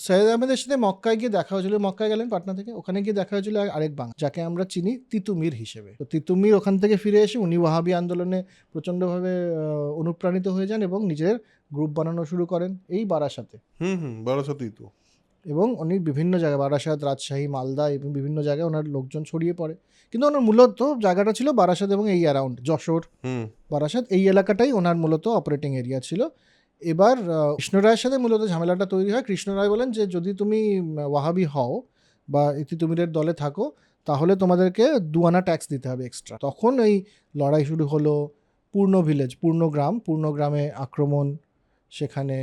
সৈয়দ আহমেদের সাথে মক্কায় গিয়ে দেখা হয়েছিল মক্কায় গেলেন পাটনা থেকে। ওখানে গিয়ে দেখা হয়েছিল আরেক বাং যাকে আমরা চিনি তিতুমির হিসেবে। তো তিতুমির ওখান থেকে ফিরে এসে উনি ওয়াহাবি আন্দোলনে প্রচণ্ডভাবে অনুপ্রাণিত হয়ে যান এবং নিজের গ্রুপ বানানো শুরু করেন এই বারাসাতে। হুম হুম বারাসাতেই তো। এবং উনি বিভিন্ন জায়গায় বারাসাত রাজশাহী মালদা এবং বিভিন্ন জায়গায় ওনার লোকজন ছড়িয়ে পড়ে। কিন্তু ওনার মূলত জায়গাটা ছিল বারাসাত এবং এই অ্যারাউন্ড যশোর। হুম। বারাসাত এই এলাকাটাই ওনার মূলত অপারেটিং এরিয়া ছিল। এবার আহ, কৃষ্ণরায়ের সাথে মূলত ঝামেলাটা তৈরি হয়। কৃষ্ণরায় বলেন যে যদি তুমি ওয়াহাবি হও বা ইতিতুমিরের দলে থাকো তাহলে তোমাদেরকে দুয়ানা ট্যাক্স দিতে হবে এক্সট্রা তখন এই লড়াই শুরু হলো পূর্ণ ভিলেজ পূর্ণ গ্রাম। পূর্ণ গ্রামে আক্রমণ সেখানে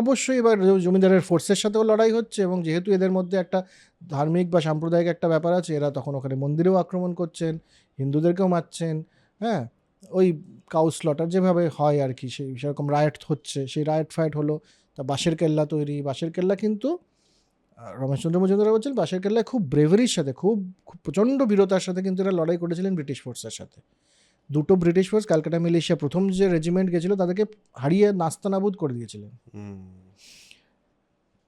অবশ্যই এবার জমিদারের ফোর্সের সাথেও লড়াই হচ্ছে এবং যেহেতু এদের মধ্যে একটা ধার্মিক বা সাম্প্রদায়িক একটা ব্যাপার আছে এরা তখন ওখানে মন্দিরেও আক্রমণ করছেন হিন্দুদেরকেও মারছেন হ্যাঁ? ওই কাউ স্লটার যেভাবে হয় আর কি সেই সেরকম রায়ট হচ্ছে। সেই রায়ট ফাইট হলো তা বাঁশের কেল্লা তৈরি। বাঁশের কেল্লা কিন্তু রমেশচন্দ্র মজুমদার বলছেন বাঁশের কেল্লায় খুব ব্রেভারির সাথে খুব খুব প্রচণ্ড বীরতার সাথে কিন্তু এরা লড়াই করেছিলেন ব্রিটিশ ফোর্সের সাথে। দুটো ব্রিটিশ ফোর্স ক্যালকাটা মিলিশিয়া প্রথম যে রেজিমেন্ট গেছিল তাদেরকে হারিয়ে নাস্তানাবুদ করে দিয়েছিলেন।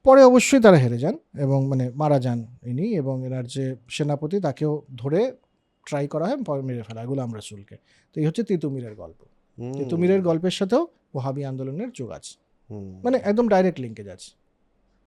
পরে অবশ্যই তারা হেরে যান এবং মানে মারা যান ইনি এবং এনার যে সেনাপতি তাকেও ধরে ট্রাই করা হয় পরে মেরে ফেলা গুলাম রসুলকে। তো এই হচ্ছে তিতুমিরের গল্প। তিতুমিরের গল্পের সাথেও ওহাবি আন্দোলনের যোগ আছে। মানে একদম ডাইরেক্ট লিঙ্কেজ আছে